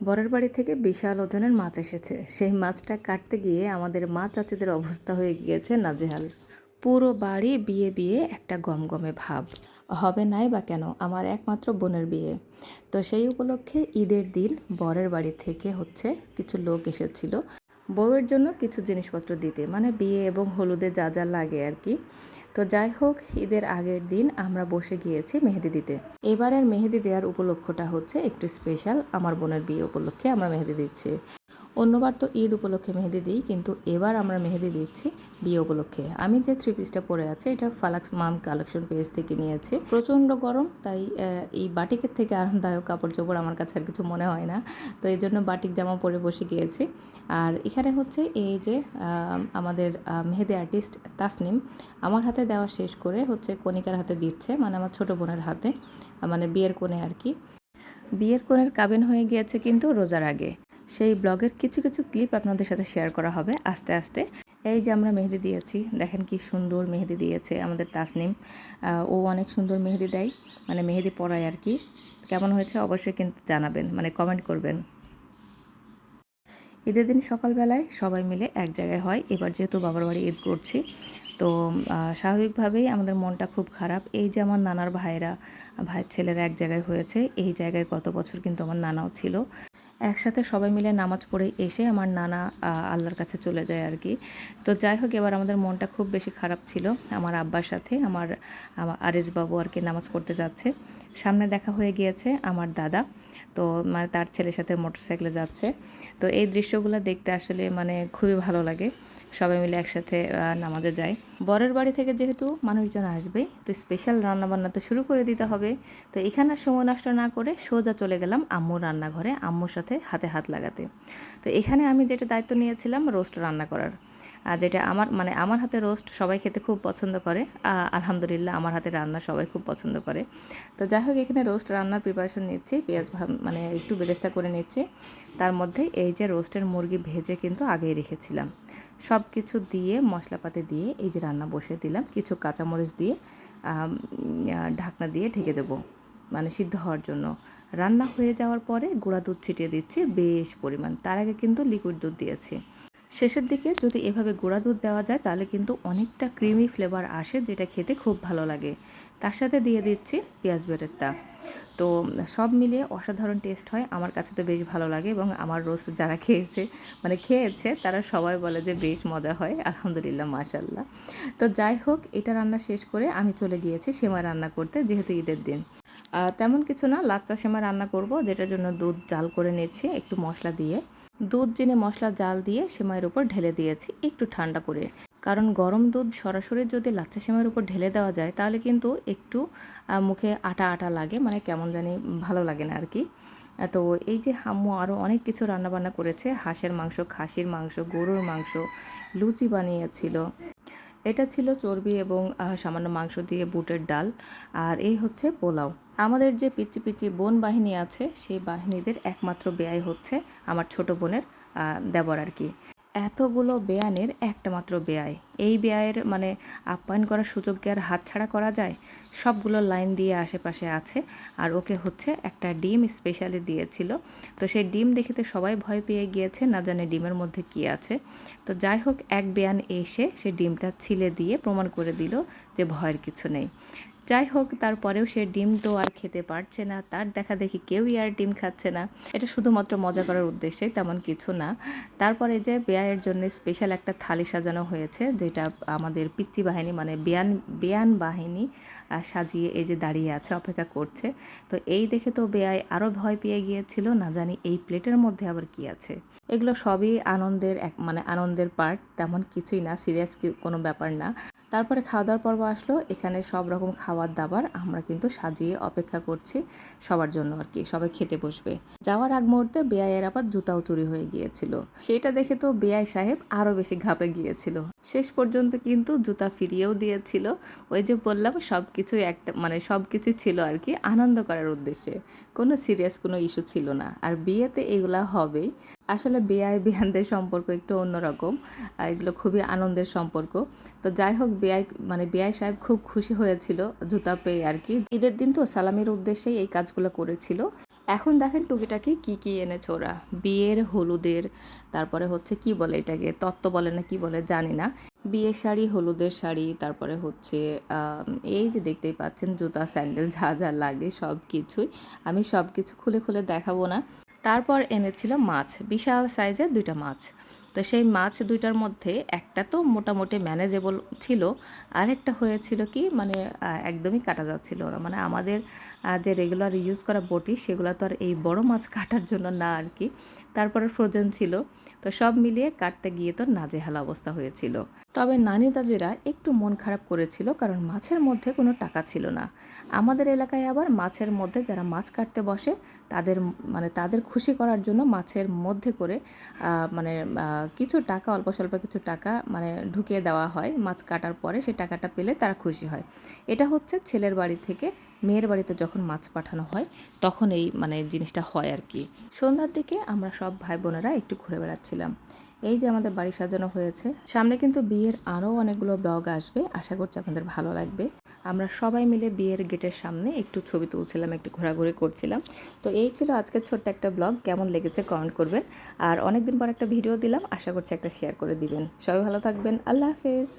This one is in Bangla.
বরের বাড়ি থেকে বিশাল ওজনের মাছ এসেছে। সেই মাছটা কাটতে গিয়ে আমাদের মা চাচিদের অবস্থা হয়ে গিয়েছে নাজেহাল। পুরো বাড়ি বিয়ে বিয়ে একটা গমগমে ভাব। হবে নাই বা কেন? আমার একমাত্র বোনের বিয়ে। তো সেই উপলক্ষে ঈদের দিন বরের বাড়ি থেকে হচ্ছে কিছু লোক এসেছিল। বউয়ের জন্য কিছু জিনিসপত্র দিতে। মানে বিয়ে এবং হলুদে যা যা লাগে আর কি। তো যাই হোক, ঈদের আগের দিন আমরা বসে গিয়েছি মেহেদি দিতে। এবারের মেহেদি দেওয়ার উপলক্ষটা হচ্ছে একটু স্পেশাল আমার বোনের বিয়ে উপলক্ষে আমরা মেহেদি দিচ্ছি। অন্যবার তো ঈদ উপলক্ষে মেহেদি দিই, কিন্তু এবার আমরা মেহেদি দিচ্ছি বিয়ে উপলক্ষে। আমি যে থ্রি পিসটা পরে আছে, এটা ফালাক্স মাম কালেকশন পেজ থেকে নিয়েছি। প্রচণ্ড গরম, তাই এই বাটিকের থেকে আরামদায়ক কাপড় চোপড় আমার কাছে আর কিছু মনে হয় না। তো এই জন্য বাটিক জামা পরে বসে গিয়েছি। আর এখানে হচ্ছে এই যে আমাদের মেহেদি আর্টিস্ট তাসনিম, আমার হাতে দেওয়া শেষ করে হচ্ছে কণিকার হাতে দিচ্ছে মানে আমার ছোট বোনের হাতে মানে বিয়ের কোণে আর কি। বিয়ের কোণের কাবিন হয়ে গিয়েছে কিন্তু রোজার আগে। সেই ব্লগের কিছু কিছু ক্লিপ আপনাদের সাথে শেয়ার করা হবে আস্তে আস্তে। এই যে আমরা মেহেদি দিয়েছি, দেখেন কি সুন্দর মেহেদি দিয়েছে আমাদের তাসনিম। ও অনেক সুন্দর মেহেদি দেয় মানে মেহেদি পরায় আর কি। কেমন হয়েছে অবশ্যই কিন্তু জানাবেন মানে কমেন্ট করবেন। ঈদের দিন সকালবেলায় সবাই মিলে এক জায়গায় হয়, এবার যেহেতু বাবার বাড়ি ঈদ করছি, তো স্বাভাবিকভাবেই আমাদের মনটা খুব খারাপ। এই যে আমার নানার ভাইরা, ভাইয়ের ছেলেরা এক জায়গায় হয়েছে, এই জায়গায় গত বছর কিন্তু আমার নানাও ছিল। একসাথে সবাই মিলে নামাজ পড়ে এসে আমার নানা আল্লাহর কাছে চলে যায় আর কি। তো যাই হোক, এবার আমাদের মনটা খুব বেশি খারাপ ছিল। আমার আব্বার সাথে আমার আমার বাবু আর কি নামাজ পড়তে যাচ্ছে। সামনে দেখা হয়ে গিয়েছে আমার দাদা। তো মানে তার ছেলের সাথে মোটরসাইকেলে যাচ্ছে। তো এই দৃশ্যগুলো দেখতে আসলে মানে খুবই ভালো লাগে। সবাই মিলে একসাথে নামাজে যায় বরের বাড়ি থেকে যেহেতু মানুষজন আসবে, তো স্পেশাল রান্নাবান্না তো শুরু করে দিতে হবে। তো এখানে সময় নষ্ট না করে সোজা চলে গেলাম আম্মুর রান্নাঘরে, আম্মুর সাথে হাতে হাত লাগাতে। তো এখানে আমি যেটা দায়িত্ব নিয়েছিলাম রোস্ট রান্না করার। আর যেটা আমার মানে আমার হাতে রোস্ট সবাই খেতে খুব পছন্দ করে আলহামদুলিল্লাহ আমার হাতে রান্না সবাই খুব পছন্দ করে। তো যাই হোক, এখানে রোস্ট রান্নার প্রিপারেশন নিচ্ছি, পেঁয়াজ মানে একটু বেরেস্তা করে নিচ্ছি। তার মধ্যে এই যে রোস্টের মুরগি ভেজে কিন্তু আগেই রেখেছিলাম। সব কিছু দিয়ে, মশলাপাতি দিয়ে, এই যে রান্না বসিয়ে দিলাম, কিছু কাঁচামরিচ দিয়ে ঢাকনা দিয়ে ঢেকে দেবো মানে সিদ্ধ হওয়ার জন্য। রান্না হয়ে যাওয়ার পরে গুঁড়া দুধ ছিটিয়ে দিচ্ছি, বেশ পরিমাণ। তার আগে কিন্তু লিকুইড দুধ দিয়েছি। শেষের দিকে যদি এভাবে গুঁড়া দুধ দেওয়া যায়, তাহলে কিন্তু অনেকটা ক্রিমি ফ্লেভার আসে, যেটা খেতে খুব ভালো লাগে। তার সাথে দিয়ে দিচ্ছি পেঁয়াজ বেরেস্তা। তো সব মিলিয়ে অসাধারণ টেস্ট হয়। আমার কাছে তো বেশ ভালো লাগে এবং আমার রোস্ট যারা খেয়েছে মানে খেয়েছে, তারা সবাই বলে যে বেশ মজা হয়। আলহামদুলিল্লাহ মাশাল্লাহ তো যাই হোক, এটা রান্না শেষ করে আমি চলে গিয়েছি সেমাই রান্না করতে, যেহেতু ঈদের দিন। তেমন কিছু না, লাচ্চা সেমাই রান্না করব, যেটার জন্য দুধ জাল করে নিচ্ছি, একটু মশলা দিয়ে। দুধ, জেনে মশলা জাল দিয়ে সেমাইয়ের উপর ঢেলে দিয়েছি, একটু ঠান্ডা করে। কারণ গরম দুধ সরাসরি যদি লাচ্চা সেমাইয়ের উপর ঢেলে দেওয়া যায়, তাহলে কিন্তু একটু মুখে আটা আটা লাগে মানে কেমন জানি ভালো লাগে না আর কি তো এই যে হাম্মু আরও অনেক কিছু রান্নাবান্না করেছে, হাঁসের মাংস, খাসির মাংস, গরুর মাংস, লুচি বানিয়েছিল। এটা ছিল চর্বি এবং সামান্য মাংস দিয়ে বুটের ডাল, আর এই হচ্ছে পোলাও। আমাদের যে পিচি পিচি বোন বাহিনী আছে, সেই বাহিনীদের একমাত্র ব্যয় হচ্ছে আমার ছোট বোনের দেবর আর কি এতগুলো বেয়ানের একটা মাত্র ব্যয় এই ব্যয়ের মানে আপ্যায়ন করার সুযোগ আর হাতছাড়া করা যায়? সবগুলো লাইন দিয়ে আশেপাশে আছে আর ওকে হচ্ছে একটা ডিম স্পেশালি দিয়েছিল। তো সেই ডিম দেখিতে সবাই ভয় পেয়ে গিয়েছে, না জানে ডিমের মধ্যে কি আছে। তো যাই হোক, এক বেয়ান এসে সে ডিমটা ছিলে দিয়ে প্রমাণ করে দিল যে ভয়ের কিছু নেই। যাই হোক তারপরেও সে ডিম তো আর খেতে পারছে না। তার দেখা দেখি কেউই আর ডিম খাচ্ছে না। এটা শুধুমাত্র মজা করার উদ্দেশ্যে তেমন কিছু না। তারপরে যে বেয়ায়ের জন্য স্পেশাল একটা থালি সাজানো হয়েছে, যেটা আমাদের পিচ্চি বাহিনী মানে বেয়ান বেয়ান বাহিনী সাজিয়ে এই যে দাঁড়িয়ে আছে, অপেক্ষা করছে। তো এই দেখে তো বেয়াই আরও ভয় পেয়ে গিয়েছিল, না জানি এই প্লেটের মধ্যে আবার কি আছে। এগুলো সবই আনন্দের এক মানে আনন্দের পার্ট তেমন কিছুই না সিরিয়াস কোনো ব্যাপার না। তারপরে খাওয়া দাওয়ার পর্ব আসলো। এখানে সব রকম খাবার দাবার আমরা কিন্তু সাজিয়ে অপেক্ষা করছি সবার জন্য আর কি, সবাই খেতে বসবে। যাওয়ার আগ মুহূর্তে বেআইয়ের আবার জুতাও চুরি হয়ে গিয়েছিল। সেটা দেখে তো বেআই সাহেব আরও বেশি ঘাবড়ে গিয়েছিল। শেষ পর্যন্ত কিন্তু জুতা ফিরিয়েও দিয়েছিল। ওই যে বললাম সব কিছুই একটা মানে সব কিছুই ছিল আর কি আনন্দ করার উদ্দেশ্যে। কোনো সিরিয়াস কোনো ইস্যু ছিল না। আর বিয়েতে এগুলা হবেই। আসলে বেআই বিহানদের সম্পর্ক একটু অন্যরকম এগুলো খুবই আনন্দের সম্পর্ক। তো যাই হোক বেআই মানে বেআই সাহেব খুব খুশি হয়েছিল জুতা পেয়ে আর কি। ঈদের দিন তো সালামের উদ্দেশ্যেই এই কাজগুলো করেছিল। এখন দেখেন টুকিটাকি কি কি এনেছে ওরা। বিয়ের, হলুদের, তারপরে হচ্ছে কি বলে এটাকে, তত্ত্ব বলে না কি বলে জানি না। বিয়ের শাড়ি, হলুদের শাড়ি, তারপরে হচ্ছে এই যে দেখতেই পাচ্ছেন জুতা, স্যান্ডেল যা যা লাগে সব কিছুই আমি সব কিছু খুলে খুলে দেখাবো না। তারপর এনেছিল মাছ, বিশাল সাইজের দুইটা মাছ। তো সেই মাছ দুইটার মধ্যে একটা তো মোটামুটি ম্যানেজেবল ছিল, আরেকটা হয়েছিল কি মানে একদমই কাটা যাচ্ছিল না। মানে আমাদের যে রেগুলার ইউজ করা বটি, সেগুলো তো আর এই বড় মাছ কাটার জন্য না আর কি। তারপরে ফ্রোজেন ছিল। তো সব মিলিয়ে কাটতে গিয়ে তো নাজেহাল অবস্থা হয়েছিল। তবে নানি দাদিরা একটু মন খারাপ করেছিল কারণ মাছের মধ্যে কোনো টাকা ছিল না। আমাদের এলাকায় আবার মাছের মধ্যে যারা মাছ কাটতে বসে, তাদের মানে তাদের খুশি করার জন্য মাছের মধ্যে করে মানে কিছু টাকা, অল্প স্বল্প কিছু টাকা মানে ঢুকিয়ে দেওয়া হয় মাছ কাটার পরে সে টাকাটা পেলে তারা খুশি হয়। এটা হচ্ছে ছেলের বাড়ি থেকে মেয়ের বাড়িতে যখন মাছ পাঠানো হয়, তখন এই মানে জিনিসটা হয় আর কি। সন্ধ্যার দিকে আমরা সব ভাই বোনেরা একটু ঘুরে বেড়াচ্ছিলাম এই যে আমাদের বাড়ি সাজানো হয়েছে, সামনে কিন্তু বিয়ের আরও অনেকগুলো ব্লগ আসবে। আশা করছি আপনাদের ভালো লাগবে। আমরা সবাই মিলে বিয়ের গেটের সামনে একটু ছবি তুলছিলাম, একটু ঘোরাঘুরি করছিলাম। তো এই ছিল আজকের ছোট্ট একটা ব্লগ। কেমন লেগেছে কমেন্ট করবেন। আর অনেকদিন পর একটা ভিডিও দিলাম। আশা করছি একটা শেয়ার করে দিবেন। সবাই ভালো থাকবেন। আল্লাহ হাফেজ।